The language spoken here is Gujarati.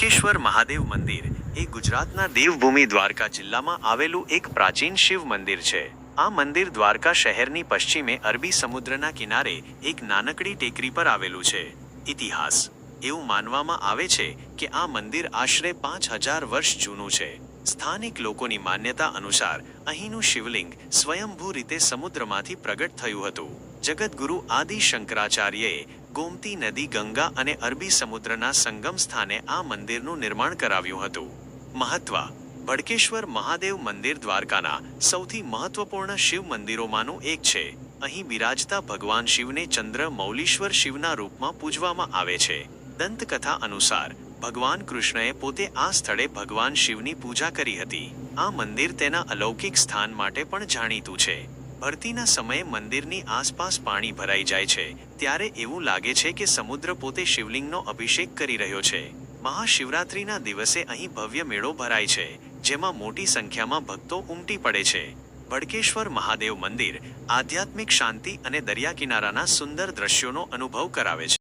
ભડકેશ્વર મહાદેવ મંદિર એ ગુજરાતના દેવભૂમિ દ્વારકા જિલ્લામાં આવેલું એક પ્રાચીન શિવ મંદિર છે. આ મંદિર દ્વારકા શહેરની પશ્ચિમે અરબી સમુદ્રના કિનારે એક નાનકડી ટેકરી પર આવેલું છે. ઇતિહાસ. એવું માનવામાં આવે છે કે આ મંદિર આશરે પાંચ હજાર વર્ષ જૂનું છે. સ્થાનિક લોકોની માન્યતા અનુસાર અહીંનું શિવલિંગ સ્વયંભૂ રીતે સમુદ્રમાંથી પ્રગટ થયું હતું. જગતગુરુ આદિ શંકરાચાર્યએ ગોમતી નદી ગંગા અને અરબી સમુદ્રના સંગમ સ્થાને આ મંદિરનું નિર્માણ કરાવ્યું હતું. મહત્વ. ભડકેશ્વર મહાદેવ મંદિર દ્વારકાના સૌથી મહત્વપૂર્ણ શિવ મંદિરોમાંનું એક છે. અહીં બિરાજતા ભગવાન શિવને ચંદ્ર મૌલીશ્વર શિવના રૂપમાં પૂજવામાં આવે છે. દંતકથા અનુસાર, ભગવાન કૃષ્ણએ પોતે આ સ્થળે ભગવાન શિવની પૂજા કરી હતી. આ મંદિર તેના અલૌકિક સ્થાન માટે પણ જાણીતું છે. ભરતીના સમયે મંદિરની આસપાસ પાણી ભરાઈ જાય છે. ત્યારે એવું લાગે છે કે સમુદ્ર પોતે શિવલિંગનો અભિષેક કરી રહ્યો છે. મહાશિવરાત્રિના દિવસે અહીં ભવ્ય મેળો ભરાય છે, જેમાં મોટી સંખ્યામાં ભક્તો ઉમટી પડે છે. ભડકેશ્વર મહાદેવ મંદિર આધ્યાત્મિક શાંતિ અને દરિયા કિનારાના સુંદર દ્રશ્યોનો અનુભવ કરાવે છે.